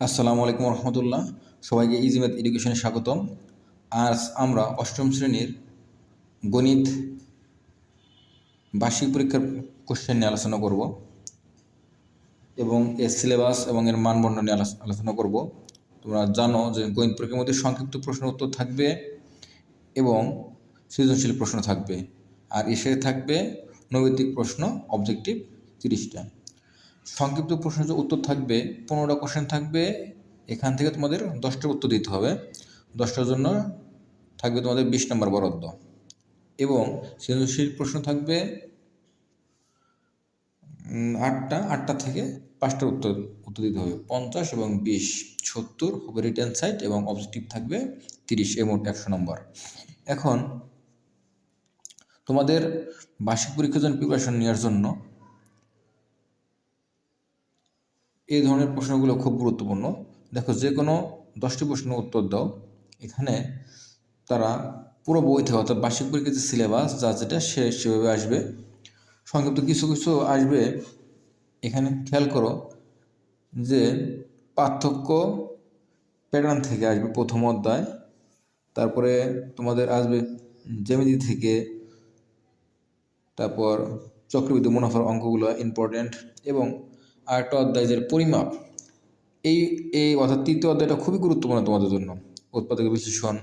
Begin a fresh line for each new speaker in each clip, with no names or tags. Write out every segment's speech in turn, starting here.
আসসালামু আলাইকুম রহমতুল্লাহ। সবাইকে ইজি ম্যাথ এডুকেশনে স্বাগতম। আজ আমরা অষ্টম শ্রেণির গণিত বার্ষিক পরীক্ষার কোশ্চেন নিয়ে আলোচনা করব এবং এর সিলেবাস এবং এর মানদণ্ড নিয়ে আলোচ- আলোচনা করব। তোমরা জানো যে গণিত পরীক্ষার মধ্যে সংক্ষিপ্ত প্রশ্ন উত্তর থাকবে এবং সৃজনশীল প্রশ্ন থাকবে। আর এসে থাকবে নৈতিক প্রশ্ন অবজেক্টিভ তিরিশটা। সংক্ষিপ্ত প্রশ্নের যে উত্তর থাকবে, পনেরোটা কোশ্চেন থাকবে, এখান থেকে তোমাদের দশটার উত্তর দিতে হবে। দশটার জন্য থাকবে তোমাদের বিশ নম্বর বরাদ্দ। এবং সৃজনশীল প্রশ্ন থাকবে আটটা আটটা থেকে পাঁচটার উত্তর উত্তর দিতে হবে। পঞ্চাশ এবং বিশ, সত্তর, হবে রিটার্ন সাইট এবং অবজেক্টিভ থাকবে তিরিশ, এ মোট একশো নম্বর। এখন তোমাদের বার্ষিক পরীক্ষার জন্য প্রিপারেশন নেওয়ার জন্য এই ধরনের প্রশ্নগুলো খুব গুরুত্বপূর্ণ। দেখো যে কোনো দশটি প্রশ্ন উত্তর দাও। এখানে তারা পুরো বই থেকে অর্থাৎ বার্ষিক পরীক্ষার যে সিলেবাস যা যেটা, সে সেভাবে আসবে। সংক্ষিপ্ত কিছু কিছু আসবে। এখানে খেয়াল করো যে পার্থক্য প্যাটার্ন থেকে আসবে প্রথম অধ্যায়। তারপরে তোমাদের আসবে জ্যামিতি থেকে। তারপর চক্রবৃদ্ধি মুনাফার অঙ্কগুলো ইম্পর্ট্যান্ট এবং আরেকটা অধ্যায় যে পরিমাপ। এই এই অর্থাৎ তৃতীয় অধ্যায়টা খুবই গুরুত্বপূর্ণ তোমাদের জন্য। উৎপাদক বিশ্লেষণ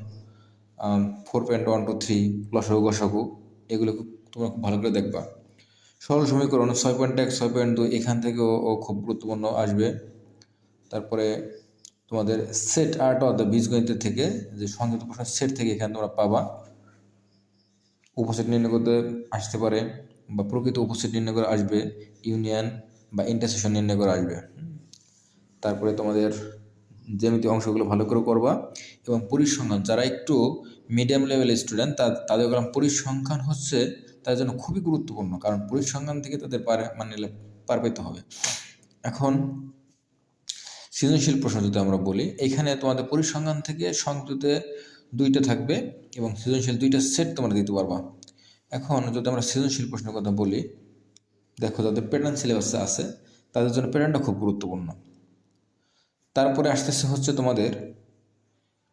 four point one two three লসাগু, গসাগু, এগুলো তোমরা খুব ভালো করে দেখবা। সরল সমীকরণ ছয় পয়েন্ট এক, ছয় পয়েন্ট দুই, এখান থেকেও ও খুব গুরুত্বপূর্ণ আসবে। তারপরে তোমাদের সেট আর্ট অর্থাৎ বীজগণিতের থেকে, যে সংযুক্ত প্রশ্ন সেট থেকে এখানে তোমরা পাবা। উপসেট নির্ণয় করতে আসতে পারে বা প্রকৃত উপসেট নির্ণয় করে আসবে। ইউনিয়ন বা ইন্টারসেকশন নির্ণয় করে আসবে। তারপরে তোমাদের জ্যামিতি অংশগুলো ভালো করে করবা এবং পরিসংখ্যান, যারা একটু মিডিয়াম লেভেলের স্টুডেন্ট তা তাদের কারণ পরিসংখ্যান হচ্ছে তাদের জন্য খুবই গুরুত্বপূর্ণ, কারণ পরিসংখ্যান থেকে তাদের মানে পার পেতে হবে। এখন সৃজনশীল প্রশ্ন যদি আমরা বলি, এখানে তোমাদের পরিসংখ্যান থেকে সংযুক্তে দুইটা থাকবে এবং সৃজনশীল দুইটা সেট তোমরা দিতে পারবা। এখন যদি আমরা সৃজনশীল প্রশ্নের কথা বলি দেখো, যাদের প্যাটার্ন সিলেবাসে আছে, তাদের জন্য প্যাটার্নটা খুব গুরুত্বপূর্ণ। তারপরে আসতেছে হচ্ছে তোমাদের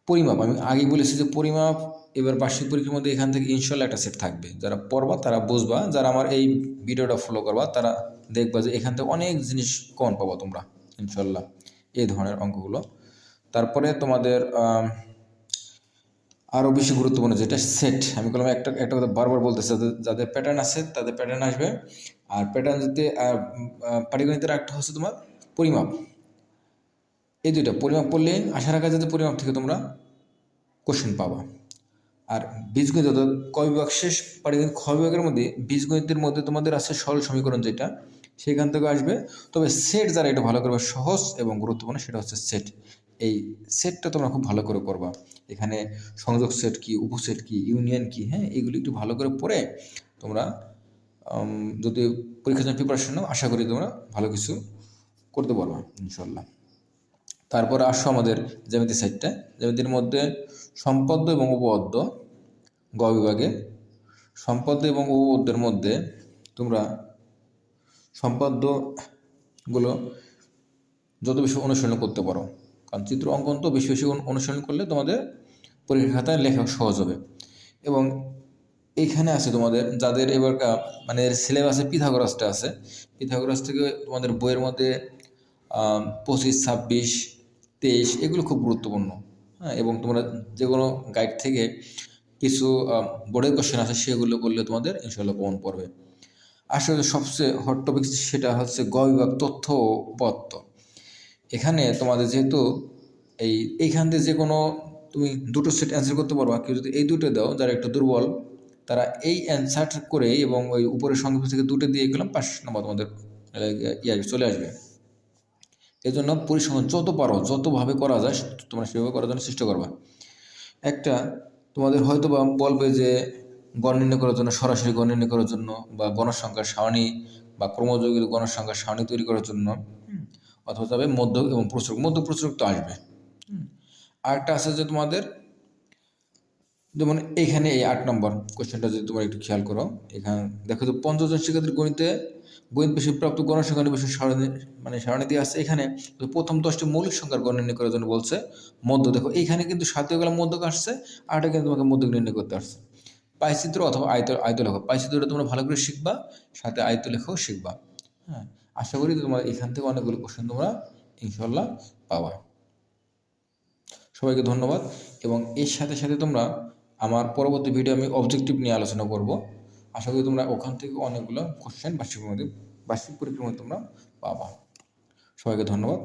পরিমাপ। আমি আগে বলেছি যে পরিমাপ, এবার বার্ষিক পরীক্ষার মধ্যে এখান থেকে ইনশাল্লাহ একটা সেট থাকবে। যারা পড়বা, তারা বুঝবা, যারা আমার এই ভিডিওটা ফলো করবা, তারা দেখবা যে এখান থেকে অনেক জিনিস কমন পাবা তোমরা ইনশাল্লাহ এই ধরনের অঙ্কগুলো। তারপরে তোমাদের আরও বেশি গুরুত্বপূর্ণ, যেটা সেট আমি বললাম একটা একটা কথা বারবার বলতেছে, যাদের প্যাটার্ন আছে, তাদের প্যাটার্ন আসবে। আর প্যাটার্ন যদি পাটিগণিতের একটা হচ্ছে তোমার পরিমাপ। এই দুইটা, পরিমাপ পড়লে আশা রাখা যাতে পরিমাপ থেকে তোমরা কোশ্চেন পাবা। আর বীজগণিত, অর্থাৎ ক বিভাগ শেষ, পাটিগণিত খ বিভাগের মধ্যে, বীজগণিতের মধ্যে তোমাদের আছে সরল সমীকরণ যেটা, সেখান থেকে আসবে। তবে সেট যারা এটা ভালো করবে সহজ এবং গুরুত্বপূর্ণ, সেটা হচ্ছে সেট এই সেটটা তোমরা খুব ভালো করে করবা। এখানে সংযোগ সেট কি উপসেট কি ইউনিয়ন কি হ্যাঁ এগুলি একটু ভালো করে পড়ে তোমরা যদি পরীক্ষার জন্য প্রিপারেশন নাও, আশা করি তোমরা ভালো কিছু করতে পারবা ইনশাল্লাহ তারপরে আসো আমাদের জ্যামিতি সাইডটা জ্যামিতির মধ্যে সম্পদ্য এবং উপপাদ্য গ বিভাগে। সম্পদ্য এবং উপপাদ্যের মধ্যে তোমরা সম্পাদ্যগুলো যত বেশি অনুশীলন করতে পারো কারণ চিত্র অঙ্কন তো বেশি বেশি অনু- অনুশীলন করলে তোমাদের পরীক্ষা খাতায় লেখা সহজ হবে। এবং এইখানে আছে তোমাদের যাদের এবার মানে সিলেবাসে পিথাগোরাসটা আছে। পিথাগোরাস থেকে তোমাদের বইয়ের মধ্যে পঁচিশ, ছাব্বিশ, তেইশ এগুলো খুব গুরুত্বপূর্ণ। হ্যাঁ এবং তোমরা যে কোনো গাইড থেকে কিছু বোর্ডের কোশ্চেন আছে সেগুলো করলে তোমাদের ইনশাল্লাহ কমন পড়বে। আসলে সবচেয়ে হট টপিক সেটা হচ্ছে গ বিভাগ তথ্য ও পত্র এখানে তোমাদের যেহেতু এই, এইখান থেকে যে কোনো তুমি দুটো সেট অ্যান্সার করতে পারবা। কেউ যদি এই দুটো দাও, যারা একটু দুর্বল, তারা এই অ্যান্সার করে এবং ওই উপরের সংখ্যা থেকে দুটো দিয়ে গেলাম, পাঁচ নম্বর তোমাদের ইয়ে চলে আসবে। এই জন্য পরিসংখ্যান যত পারো, যতভাবে করা যায়, তোমরা সেভাবে করার জন্য চেষ্টা করবা। একটা, তোমাদের হয়তো বা বলবে যে গণ করার জন্য, সরাসরি গণ করার জন্য বা গণসংখ্যার সারণী বা ক্রমযোগী গণসংখ্যার সারণী তৈরি করার জন্য। অথবা তবে মধ্য এবং প্রচুর, মধ্য প্রচুর তো আসবে। আরেকটা আছে যে তোমাদের, যেমন এইখানে এই আট নম্বর কোশ্চেনটা যদি তোমার একটু খেয়াল করো, এখানে দেখো তো পঞ্চাশ জন শিক্ষার্থীর গণিতে গণিত বিষয়ে প্রাপ্ত গণসংখ্যা বিষয় সারণী মানে সারণী দিয়ে আছে। এখানে প্রথম দশটি মৌলিক সংখ্যার গণ নির্ণয় করার জন্য বলছে মধ্য। দেখো এইখানে কিন্তু সাতীয় গেলে মধ্যক আসছে আরটা কিন্তু তোমাকে মধ্যক নির্ণয় করতে আসছে। পাইচিত্র অথবা আয়ত আয়ত লেখো। পাইচিত্রটা তোমরা ভালো করে শিখবা, সাথে আয়ত লেখাও শিখবা। হ্যাঁ আশা করি তোমরা এখান থেকে অনেকগুলো কোশ্চেন তোমরা ইনশাল্লাহ পাবা। সবাইকে ধন্যবাদ এবং এর সাথে সাথে তোমরা আমার পরবর্তী ভিডিও আমি অবজেক্টিভ নিয়ে আলোচনা করব। আশা করি তোমরা ওখান থেকে অনেকগুলো কোশ্চেন বার্ষিক মধ্যে বার্ষিক পরীক্ষার মধ্যে তোমরা পাবা। সবাইকে ধন্যবাদ।